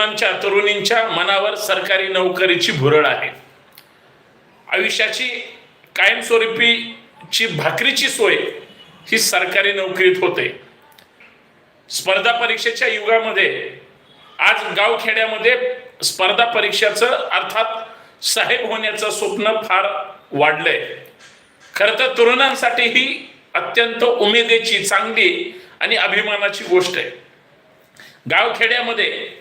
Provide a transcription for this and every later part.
तरुणांच्या तरुणींच्या मनावर सरकारी नोकरीची भुरळ आहे. आयुष्याची कायमस्वरूपीची भाकरीची सोय ही सरकारी नोकरीत होते. स्पर्धा परीक्षेच्या युगामध्ये आज गावखेड्यामध्ये स्पर्धा परीक्षेचं अर्थात साहेब होण्याचं स्वप्न फार वाढलंय. खरं तर तरुणांसाठी ही अत्यंत उमेदीची चांगली आणि अभिमानाची गोष्ट आहे. गावखेड्यामध्ये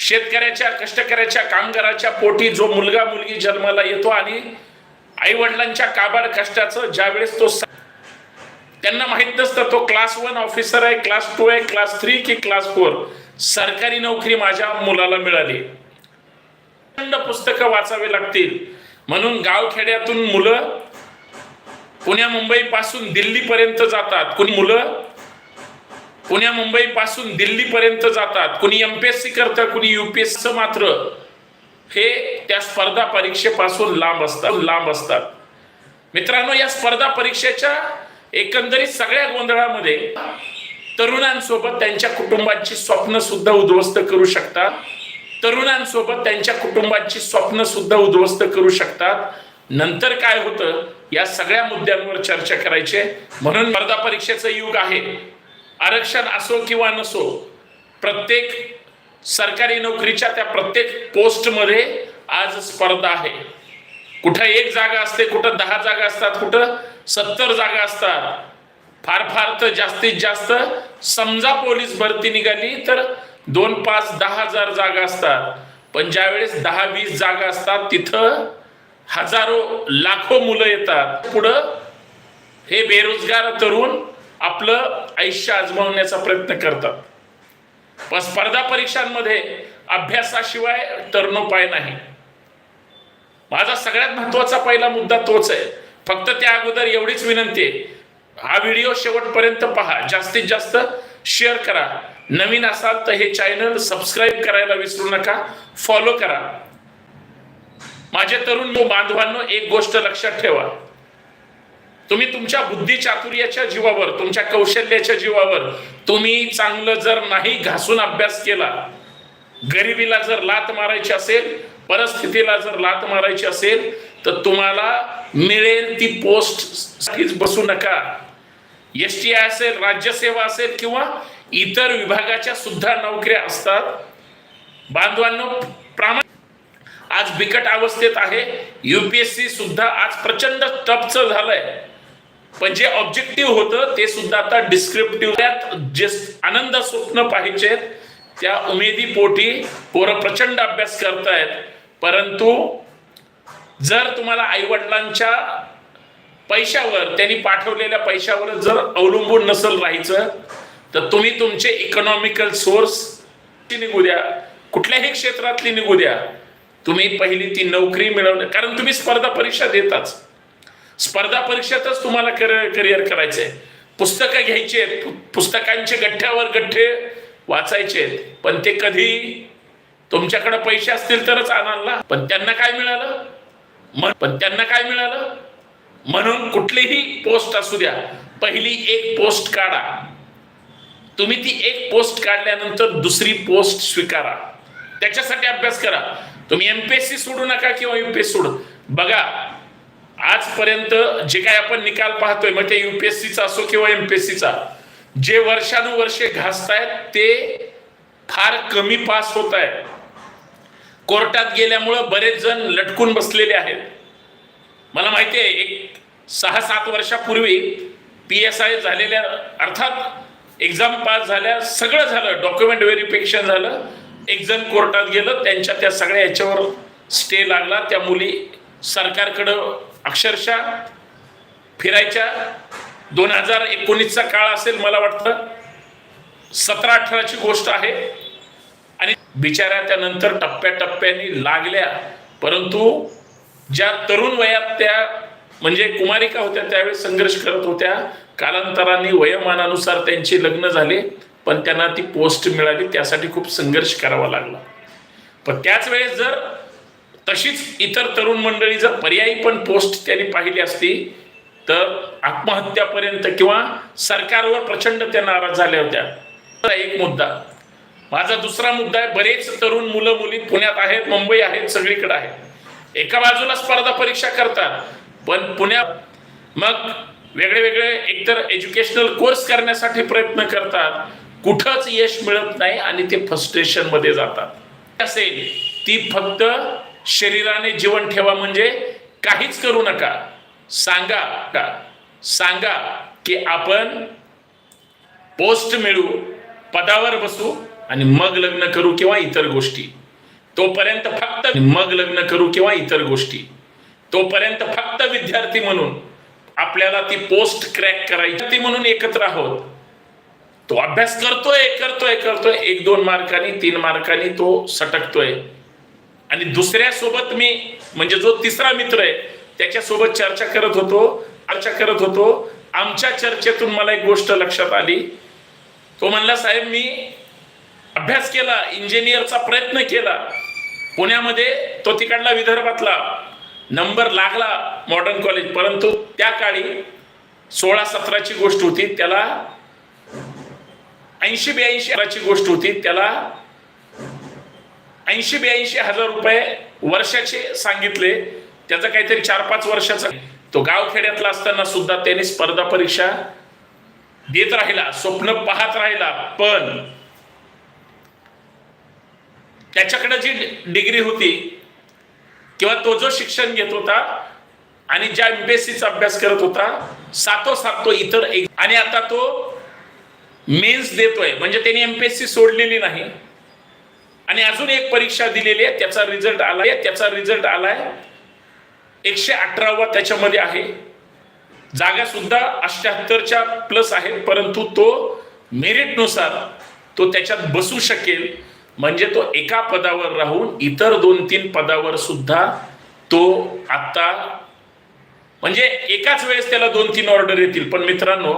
शेतकऱ्याच्या कष्टकऱ्याच्या कामगाराच्या पोटी जो मुलगा मुलगी जन्माला येतो आणि आई वडिलांच्या काबाड कष्टाचं ज्यावेळेस तो त्यांना माहीत नसतं तो क्लास वन ऑफिसर आहे क्लास टू आहे क्लास थ्री की क्लास फोर सरकारी नोकरी माझ्या मुलाला मिळाली. प्रचंड पुस्तकं वाचावे लागतील. म्हणून गावखेड्यातून मुलं पुण्या मुंबई पासून दिल्ली पर्यंत जातात. कुणी मुलं? पुण्या मुंबई पासून दिल्लीपर्यंत जातात कुणी एमपीएससी करतं कुणी युपीएससी मात्र हे त्या स्पर्धा परीक्षेपासून लांब असतात लांब असतात. मित्रांनो या स्पर्धा परीक्षेच्या एकंदरीत सगळ्या गोंधळामध्ये तरुणांसोबत त्यांच्या कुटुंबाची स्वप्न सुद्धा उद्ध्वस्त करू शकतात. तरुणांसोबत त्यांच्या कुटुंबाची स्वप्न सुद्धा उद्ध्वस्त करू शकतात. नंतर काय होतं या सगळ्या मुद्द्यांवर चर्चा करायची म्हणून स्पर्धा परीक्षेचं युग आहे. आरक्षण असो किंवा नसो प्रत्येक सरकारी नोकरीच्या त्या प्रत्येक पोस्टमध्ये आज स्पर्धा आहे. कुठं एक जागा असते कुठं दहा जागा असतात कुठं सत्तर जागा असतात. फार फार तर जास्तीत जास्त समजा पोलीस भरती निघाली तर दोन पाच दहा हजार जागा असतात. पण ज्यावेळेस दहा वीस जागा असतात तिथं हजारो लाखो मुलं येतात. पुढं हे बेरोजगार तरुण आपलं आयुष्य आजमावण्याचा प्रयत्न करतात. पण स्पर्धा परीक्षांमध्ये अभ्यासाशिवाय तरुणोपाय नाही. माझा सगळ्यात महत्त्वाचा पहिला मुद्दा तोच आहे. फक्त त्या अगोदर एवढीच विनंती आहे. हा व्हिडिओ शेवटपर्यंत पहा. जास्तीत जास्त शेअर करा. नवीन असाल तर हे चॅनल सबस्क्राईब करायला विसरू नका. फॉलो करा. माझे तरुण बांधवांनो एक गोष्ट लक्षात ठेवा. तुम्ही तुमच्या बुद्धी चातुर्याच्या जीवावर तुमच्या कौशल्याच्या जीवावर तुम्ही चांगलं जर नाही घासून अभ्यास केला गरिबीला जर लात मारायची असेल परिस्थितीला जर लात मारायची असेल तर तुम्हाला मिळेल ती पोस्ट बसू नका. एस टी आय असेल राज्यसेवा असेल किंवा इतर विभागाच्या सुद्धा नोकऱ्या असतात. बांधवांनो प्रामाणिक आज बिकट अवस्थेत आहे. युपीएससी सुद्धा आज प्रचंड टपचं झालंय. पण जे ऑब्जेक्टिव्ह होतं ते सुद्धा आता डिस्क्रिप्टिव्ह त्यात जे आनंद स्वप्न पाहिजेत त्या उमेदी पोटी पोरं प्रचंड अभ्यास करतायत. परंतु जर तुम्हाला आईवडिलांच्या पैशावर त्यांनी पाठवलेल्या पैशावर जर अवलंबून नसेल राहायचं तर तुम्ही तुमचे इकॉनॉमिकल सोर्स निघू द्या. कुठल्याही क्षेत्रातली निघू द्या. तुम्ही पहिली ती नोकरी मिळवणे कारण तुम्ही स्पर्धा परीक्षा देताच. स्पर्धा परीक्षेतच तुम्हाला करिअर करायचंय. पुस्तकं घ्यायची आहेत. पुस्तकांचे गठ्ठ्यावर गठ्ठे वाचायचे आहेत. पण ते कधी तुमच्याकडे पैसे असतील तरच आणाल ना. पण त्यांना काय मिळालं? मन पण त्यांना काय मिळालं? म्हणून कुठलीही पोस्ट असू द्या. पहिली एक पोस्ट काढा. तुम्ही ती एक पोस्ट काढल्यानंतर दुसरी पोस्ट स्वीकारा. त्याच्यासाठी अभ्यास करा. तुम्ही एमपीएससी सोडू नका किंवा युपीएससी सोडू. बघा आजपर्यंत जे काय आपण निकाल पाहतोय मग ते युपीएससीचा असो किंवा एमपीएससीचा जे वर्षानुवर्षे घासतायत ते फार कमी पास होत आहेत कोर्टात गेल्यामुळं बरेच जण लटकून बसलेले आहेत. मला माहिती आहे एक सहा सात वर्षापूर्वी पी एस आय झालेल्या अर्थात एक्झाम पास झाल्या सगळं झालं डॉक्युमेंट व्हेरिफिकेशन झालं. एक जण कोर्टात गेलं त्यांच्या त्या सगळ्या याच्यावर स्टे लागला त्या मुली सरकारकडं अक्षरशः फिरायच्या दोन हजार एकोणीसचा काळ असेल मला वाटतं. सतरा अठराची गोष्ट आहे. आणि बिचाऱ्या त्यानंतर टप्प्याटप्प्याने लागल्या. परंतु ज्या तरुण वयात त्या म्हणजे कुमारिका होत्या त्यावेळेस संघर्ष करत होत्या. कालांतराने वयोमानानुसार त्यांची लग्न झाले. पण त्यांना ती पोस्ट मिळाली त्यासाठी खूप संघर्ष करावा लागला. पण त्याच वेळेस जर तशीच इतर तरुण मंडळी जर पर्यायी पण पोस्ट त्यांनी पाहिली असती तर आत्महत्यापर्यंत किंवा सरकारवर प्रचंड त्या नाराज झाल्या होत्या. तर एक मुद्दा. माझा दुसरा मुद्दा आहे बरेच तरुण मुलं मुली पुण्यात आहेत मुंबई आहेत सगळीकडे आहेत. एका बाजूला स्पर्धा परीक्षा करतात पण पुण्यात मग वेगळे वेगळे एकतर एज्युकेशनल कोर्स करण्यासाठी प्रयत्न करतात कुठंच यश मिळत नाही आणि ते फ्रस्ट्रेशनमध्ये जातात. असेल ती फक्त शरीराने जीवन ठेवा म्हणजे काहीच करू नका. सांगा का सांगा की आपण पोस्ट मिळू पदावर बसू आणि मग लग्न करू किंवा इतर गोष्टी. तोपर्यंत फक्त मग लग्न करू किंवा इतर गोष्टी. तोपर्यंत फक्त विद्यार्थी म्हणून आपल्याला ती पोस्ट क्रॅक करायची. ती म्हणून एकत्र आहोत. तो अभ्यास करतोय करतोय करतोय. एक दोन मार्कांनी तीन मार्कांनी तो सटकतोय. आणि दुसऱ्यासोबत मी म्हणजे जो तिसरा मित्र आहे त्याच्यासोबत चर्चा करत होतो चर्चा करत होतो. आमच्या चर्चेतून मला एक गोष्ट लक्षात आली. तो म्हणला साहेब मी अभ्यास केला इंजिनियरचा प्रयत्न केला. पुण्यामध्ये तो तिकडला विदर्भातला. नंबर लागला मॉडर्न कॉलेज परंतु त्या काळी सोळा सतराची गोष्ट होती त्याला ऐंशी ब्याऐंशी गोष्ट होती त्याला ऐंशी ब्याऐंशी हजार रुपये वर्षाचे सांगितले. त्याचा काहीतरी चार पाच वर्षाचा. तो गावखेड्यातला असताना सुद्धा त्याने स्पर्धा परीक्षा देत राहिला. स्वप्न पाहत राहिला. पण त्याच्याकडे जी डिग्री होती किंवा तो जो शिक्षण घेत होता आणि ज्या एमपीएससीचा अभ्यास करत होता सातो सात तो इतर एक आणि आता तो मेन्स देतोय. म्हणजे त्यांनी एमपीएससी सोडलेली नाही. आणि अजून एक परीक्षा दिलेली आहे त्याचा रिझल्ट आलाय त्याचा रिझल्ट आलाय. एकशे अठरावा त्याच्यामध्ये आहे. जागा सुद्धा अष्ट्याहत्तरच्या प्लस आहेत परंतु तो मेरिटनुसार तो त्याच्यात बसू शकेल. म्हणजे तो एका पदावर राहून इतर दोन तीन पदावर सुद्धा तो आता म्हणजे एकाच वेळेस त्याला दोन तीन ऑर्डर येतील. पण मित्रांनो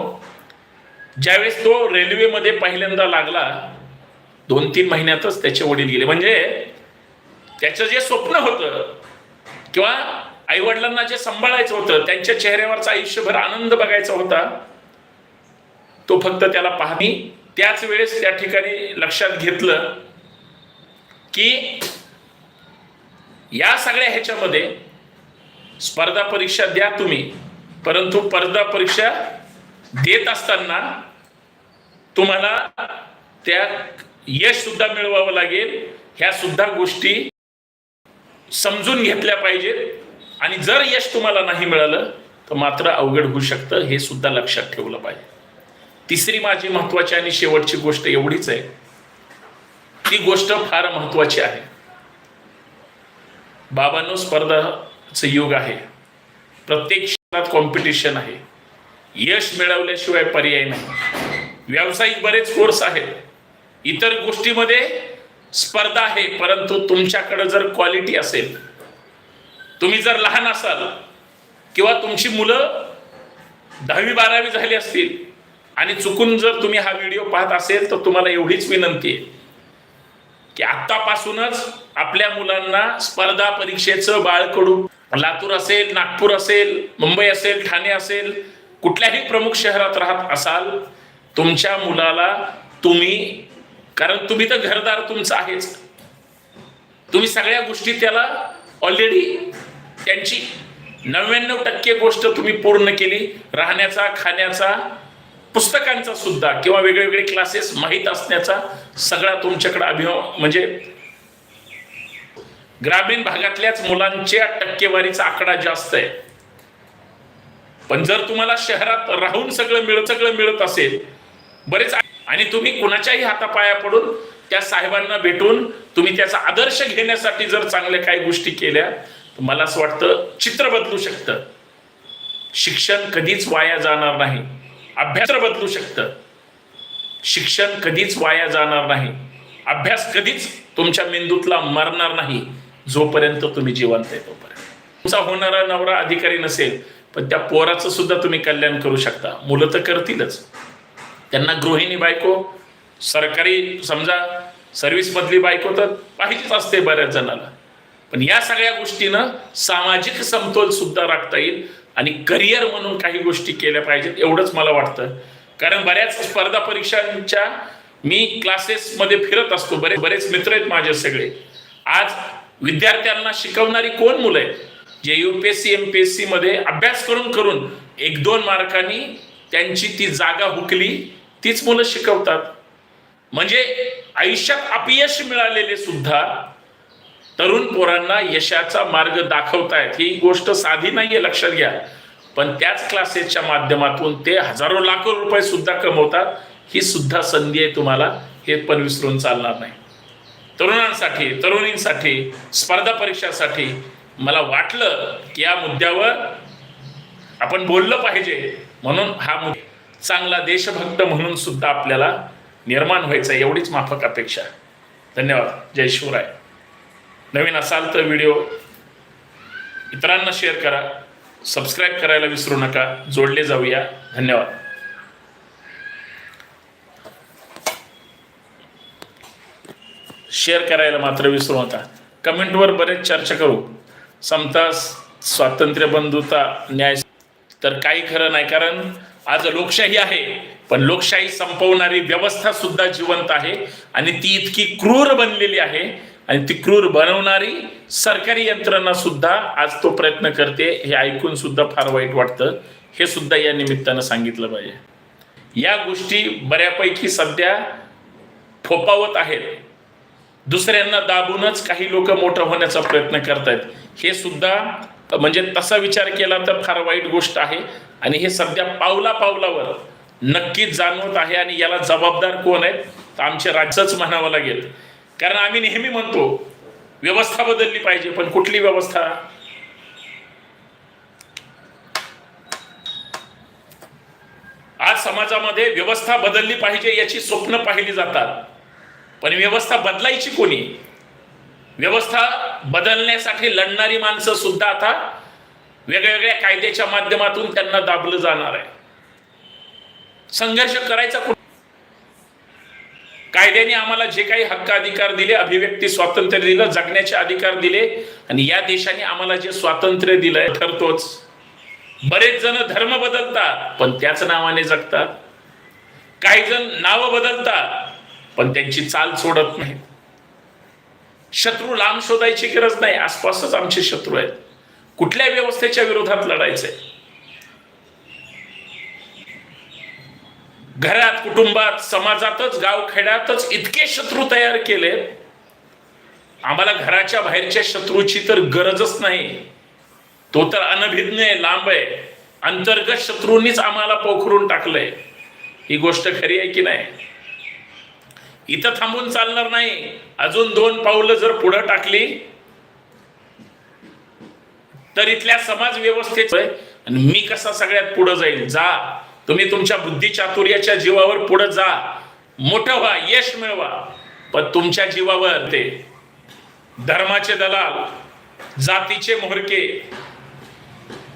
ज्यावेळेस तो रेल्वेमध्ये पहिल्यांदा लागला दोन तीन महिन्यातच त्याचे वडील गेले. म्हणजे त्याचं जे स्वप्न होतं किंवा आईवडिलांना जे सांभाळायचं होतं त्यांच्या चेहऱ्यावरचा आयुष्यभर आनंद बघायचा होता तो फक्त त्याला पाहणी त्याच वेळेस त्या ठिकाणी लक्षात घेतलं की या सगळ्या ह्याच्यामध्ये स्पर्धा परीक्षा द्या तुम्ही परंतु स्पर्धा परीक्षा देत असताना तुम्हाला त्या यश सुद्धा मिळवावं लागेल. ह्या सुद्धा गोष्टी समजून घेतल्या पाहिजेत. आणि जर यश तुम्हाला नाही मिळालं तर मात्र अवघड होऊ शकतं. हे सुद्धा लक्षात ठेवलं पाहिजे. तिसरी माझी महत्वाची आणि शेवटची गोष्ट एवढीच आहे. ती गोष्ट फार महत्वाची आहे. बाबांनो स्पर्धाचं युग आहे. प्रत्येक क्षेत्रात कॉम्पिटिशन आहे. यश मिळवल्याशिवाय पर्याय नाही. व्यावसायिक बरेच कोर्स आहेत. इतर गोष्टीमध्ये स्पर्धा आहे परंतु तुमच्याकडे जर क्वालिटी असेल तुम्ही जर लहान असाल किंवा तुमची मुलं दहावी बारावी झाली असतील आणि चुकून जर तुम्ही हा व्हिडिओ पाहत असेल तर तुम्हाला एवढीच विनंती आहे की आत्तापासूनच आपल्या मुलांना स्पर्धा परीक्षेचं बाळकडू. लातूर असेल नागपूर असेल मुंबई असेल ठाणे असेल कुठल्याही प्रमुख शहरात राहत असाल तुमच्या मुलाला तुम्ही कारण तुम्ही तर घरदार तुमचं आहेच. तुम्ही सगळ्या गोष्टी त्याला ऑलरेडी त्यांची नव्याण्णव टक्के गोष्ट तुम्ही पूर्ण केली. राहण्याचा खाण्याचा पुस्तकांचा सुद्धा किंवा वेगळे वेगळे क्लासेस माहीत असण्याचा सगळा तुमच्याकडे अभिमान म्हणजे ग्रामीण भागातल्याच मुलांच्या टक्केवारीचा आकडा जास्त आहे. पण जर तुम्हाला शहरात राहून सगळं मिळत सगळं मिळत असेल बरेच आणि तुम्ही कुणाच्याही हातापाया पडून त्या साहेबांना भेटून तुम्ही त्याचा आदर्श घेण्यासाठी जर चांगल्या काही गोष्टी केल्या तर मला असं वाटतं चित्र बदलू शकतं. शिक्षण कधीच वाया जाणार नाही. अभ्यास बदलू शकतं. शिक्षण कधीच वाया जाणार नाही. अभ्यास कधीच तुमच्या मेंदूतला मरणार नाही जोपर्यंत तुम्ही जिवंत आहे तोपर्यंत. तुमचा होणारा नवरा अधिकारी नसेल पण त्या पोराचं सुद्धा तुम्ही कल्याण करू शकता. मुलं तर करतीलच. त्यांना गृहिणी बायको सरकारी समजा सर्व्हिसमधली बायको तर पाहिजेच असते बऱ्याच जणाला पण या सगळ्या गोष्टीनं सामाजिक समतोल सुद्धा राखता येईल आणि करिअर म्हणून काही गोष्टी केल्या पाहिजेत एवढंच मला वाटतं. कारण बऱ्याच स्पर्धा परीक्षांच्या मी क्लासेसमध्ये फिरत असतो. बरे बरेच मित्र आहेत माझे सगळे. आज विद्यार्थ्यांना शिकवणारी कोण मुलं आहेत? जे युपीएससी एम पी एस सीमध्ये अभ्यास करून करून एक दोन मार्कांनी त्यांची ती जागा हुकली तीच मुलं शिकवतात. म्हणजे आयुष्यात अपयश मिळालेले सुद्धा तरुण पोरांना यशाचा मार्ग दाखवतायत. ही गोष्ट साधी नाहीये लक्षात घ्या. पण त्याच क्लासेसच्या माध्यमातून ते हजारो लाखो रुपये सुद्धा कमवतात. ही सुद्धा संधी आहे तुम्हाला. हे पण विसरून चालणार नाही. तरुणांसाठी तरुणींसाठी स्पर्धा परीक्षासाठी मला वाटलं की या मुद्द्यावर आपण बोललं पाहिजे. म्हणून हा मुद्दा चांगला देशभक्त म्हणून सुद्धा आपल्याला निर्माण व्हायचा एवढीच माफक अपेक्षा धन्यवाद. जय शिवराय. नवीन असाल तर व्हिडिओ इतरांना शेअर करा. सबस्क्राईब करायला विसरू नका. जोडले जाऊया. धन्यवाद. शेअर करायला मात्र विसरू नका. कमेंटवर बरेच चर्चा करू. समता स्वातंत्र्य बंधुता न्याय. तर काही खरं नाही कारण आज लोकशाही आहे पण लोकशाही संपवणारी व्यवस्था सुद्धा जिवंत आहे आणि ती इतकी क्रूर बनलेली आहे आणि ती क्रूर बनवणारी सरकारी यंत्रणा सुद्धा आज तो प्रयत्न करते हे ऐकून सुद्धा फार वाईट वाटतं. हे सुद्धा या निमित्तानं सांगितलं पाहिजे. या गोष्टी बऱ्यापैकी सध्या फोपावत आहेत. दुसऱ्यांना दाबूनच काही लोक मोठं होण्याचा प्रयत्न करतायत. हे सुद्धा म्हणजे तसा विचार केला तर फार वाईट गोष्ट आहे. आणि हे सध्या पावला पावलावर नक्कीच जाणवत आहे आणि याला जबाबदार कोण आहेत तर आमचे राज्यच म्हणावं लागेल. कारण आम्ही नेहमी म्हणतो व्यवस्था बदलली पाहिजे पण कुठली व्यवस्था? आज समाजामध्ये व्यवस्था बदलली पाहिजे याची स्वप्न पाहिली जातात. पण व्यवस्था बदलायची कोणी? व्यवस्था बदलण्यासाठी लढणारी माणसं सुद्धा आता वेगवेगळ्या कायद्याच्या माध्यमातून त्यांना दाबलं जाणार आहे. संघर्ष करायचा कुठं? कायद्याने आम्हाला जे काही हक्क अधिकार दिले अभिव्यक्ती स्वातंत्र्य दिलं जगण्याचे अधिकार दिले आणि या देशाने आम्हाला जे स्वातंत्र्य दिलंय ठरतोच. बरेच जण धर्म बदलतात पण त्याच नावाने जगतात. काही जण नावं बदलतात पण त्यांची चाल सोडत नाही शत्रू लांब शोधायची गरज नाही आसपासच आमचे शत्रू आहेत. कुठल्या व्यवस्थेच्या विरोधात लढायचंय? घरात कुटुंबात समाजातच गावखेड्यातच इतके शत्रू तयार केले. आम्हाला घराच्या बाहेरच्या शत्रूची तर गरजच नाही. तो तर अनभिज्ञ आहे लांब आहे. अंतर्गत शत्रूंनीच आम्हाला पोखरून टाकलंय. ही गोष्ट खरी आहे की नाही? इथं थांबून चालणार नाही. अजून दोन पावलं जर पुढं टाकली तर इथल्या समाज व्यवस्थेच आणि मी कसा सगळ्यात पुढं जाईल? जा. तुम्ही तुमच्या बुद्धी चातुर्याच्या जीवावर पुढे जा. मोठं व्हा यश मिळवा. पण तुमच्या जीवावर ते. धर्माचे दलाल जातीचे मोहरके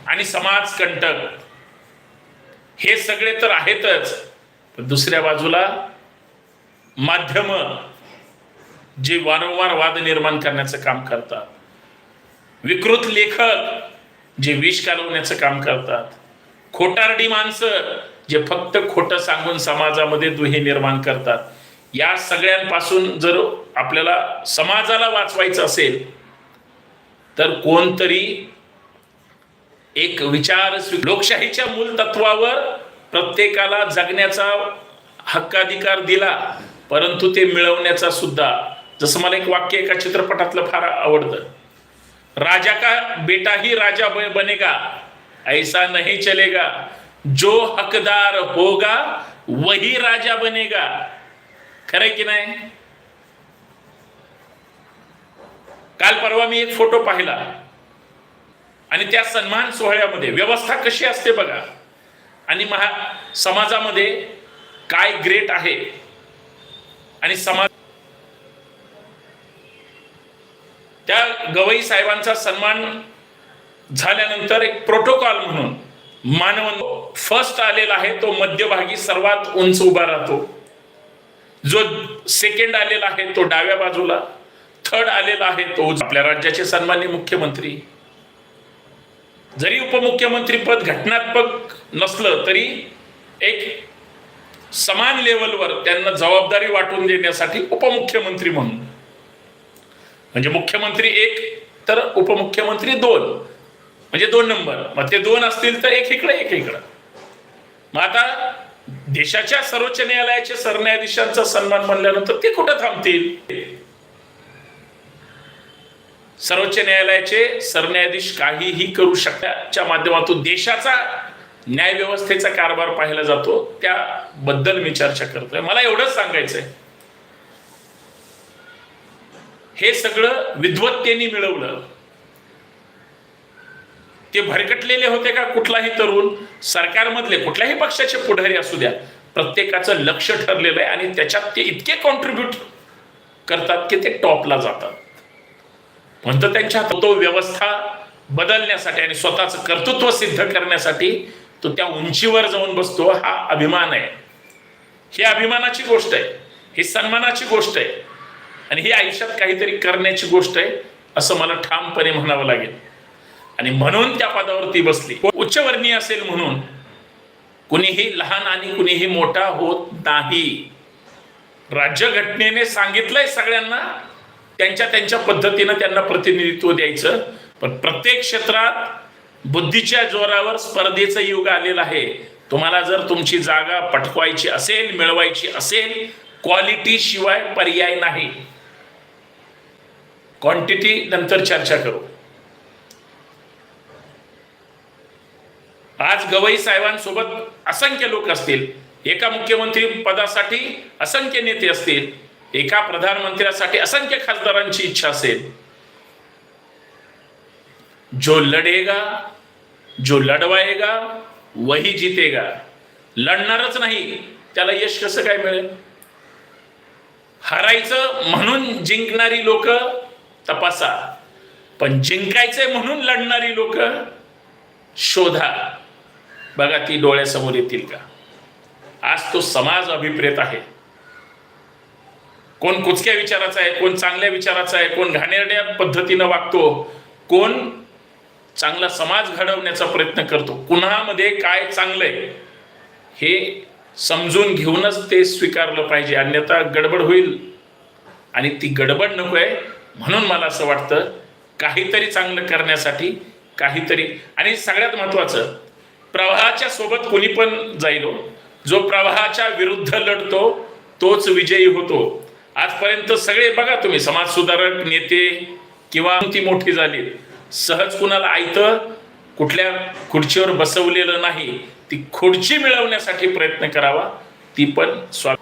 आणि समाज कंटक. हे सगळे तर आहेतच. पण दुसऱ्या बाजूला माध्यम जे वारंवार वाद निर्माण करण्याचं काम करतात. विकृत लेखक जे विष कालवण्याचं काम करतात. खोटारडी माणसं जे फक्त खोटं सांगून समाजामध्ये दुहे निर्माण करतात. या सगळ्यांपासून जर आपल्याला समाजाला वाचवायचं असेल तर कोणतरी एक विचार स्वी- लोकशाहीच्या मूल तत्वावर प्रत्येकाला जगण्याचा हक्काधिकार दिला परंतु ते मिळवण्याचा सुद्धा. जसं मला एक वाक्य एका चित्रपटातलं फार आवडतं. राजा का बेटा ही राजा बनेगा? ऐसा नहीं चलेगा। जो हकदार होगा वही राजा बनेगा। खरे की नाही? काल परवा मी एक फोटो पाहिला. आणि त्या सन्मान सोहळ्यामध्ये व्यवस्था कशी असते बघा. आणि महा समाजामध्ये काय ग्रेट आहे. आणि समाज त्या गवई साहेबांचा सन्मान झाल्यानंतर एक प्रोटोकॉल म्हणून मानव फर्स्ट आलेला आहे तो मध्यभागी सर्वात उंच उभा राहतो. जो सेकंड आलेला आहे तो डाव्या बाजूला. थर्ड आलेला आहे तो आपल्या राज्याचे सन्मान्य मुख्यमंत्री. जरी उपमुख्यमंत्री पद घटनात्मक नसलं तरी एक समान लेवलवर त्यांना जबाबदारी वाटून देण्यासाठी उपमुख्यमंत्री म्हणून म्हणजे मुख्यमंत्री एक तर उपमुख्यमंत्री दोन. म्हणजे दोन नंबर. मग ते दोन असतील तर एक इकडं एक इकडं. मग आता देशाच्या सर्वोच्च न्यायालयाचे सरन्यायाधीशांचा सन्मान म्हणल्यानंतर ते कुठं थांबतील? सर्वोच्च न्यायालयाचे सरन्यायाधीश काहीही करू शकण्याच्या माध्यमातून देशाचा न्याय व्यवस्थेचा कारभार पाहिला जातो त्याबद्दल मी चर्चा करतोय. मला एवढंच सांगायचंय. हे सगळं विद्वत्तेने मिळवलं. ते भरकटलेले होते का कुठलाही तरुण? सरकारमधले कुठल्याही पक्षाचे पुढारी असू द्या प्रत्येकाचं लक्ष ठरलेलं आहे आणि त्याच्यात ते इतके कॉन्ट्रीब्युट करतात की ते टॉपला जातात. म्हणतं त्यांच्या तो व्यवस्था बदलण्यासाठी आणि स्वतःचं कर्तृत्व सिद्ध करण्यासाठी तो त्या उंचीवर जाऊन बसतो हा अभिमान आहे. ही अभिमानाची गोष्ट आहे ही सन्मानाची गोष्ट आहे. आणि ही आयुष्यात काहीतरी करण्याची गोष्ट आहे असं मला ठामपणे म्हणावं लागेल. आणि म्हणून त्या पदावरती बसली. उच्चवर्णीय असेल म्हणून कुणीही लहान आणि कुणीही मोठा होत नाही. राज्यघटनेने सांगितलंय सगळ्यांना त्यांच्या त्यांच्या पद्धतीनं त्यांना प्रतिनिधित्व द्यायचं. पण प्रत्येक क्षेत्रात बुद्धीच्या जोरावर स्पर्धेचं युग आलेलं आहे. तुम्हाला जर तुमची जागा पटकवायची असेल मिळवायची असेल क्वालिटी शिवाय पर्याय नाही. क्वांटिटी नंतर चर्चा करू. आज गवई साहेबांसोबत असंख्य लोक असतील एका मुख्यमंत्री पदासाठी असंख्य नेते असतील एका प्रधानमंत्र्यासाठी असंख्य खासदारांची इच्छा असेल. जो लढेगा जो लढवायगा वही जीतेगा. लढणारच नाही त्याला यश कसं काय मिळेल? हरायचं म्हणून जिंकणारी लोक तपासा. पण जिंकायचंय म्हणून लढणारी लोक शोधा. बघा ती डोळ्यासमोर येतील का? आज तो समाज अभिप्रेत आहे. कोण कुचक्या विचाराचा आहे कोण चांगल्या विचाराचा आहे कोण घाणेरड्या पद्धतीनं वागतो कोण चांगला समाज घडवण्याचा प्रयत्न करतो कुणामध्ये काय चांगलंय हे समजून घेऊनच ते स्वीकारलं पाहिजे. अन्यथा गडबड होईल. आणि ती गडबड नको आहे म्हणून मला असं वाटतं काहीतरी चांगलं करण्यासाठी काहीतरी. आणि सगळ्यात महत्त्वाचं प्रवाहाच्या सोबत कोणी पण जाईल हो. जो प्रवाहाच्या विरुद्ध लढतो तोच विजयी होतो. आजपर्यंत सगळे बघा तुम्ही समाजसुधारक नेते किंवा ती मोठी झाली. सहज कुणाला आयतं कुठल्या खुर्चीवर बसवलेलं नाही ती खुर्ची मिळवण्यासाठी प्रयत्न करावा ती पण स्वा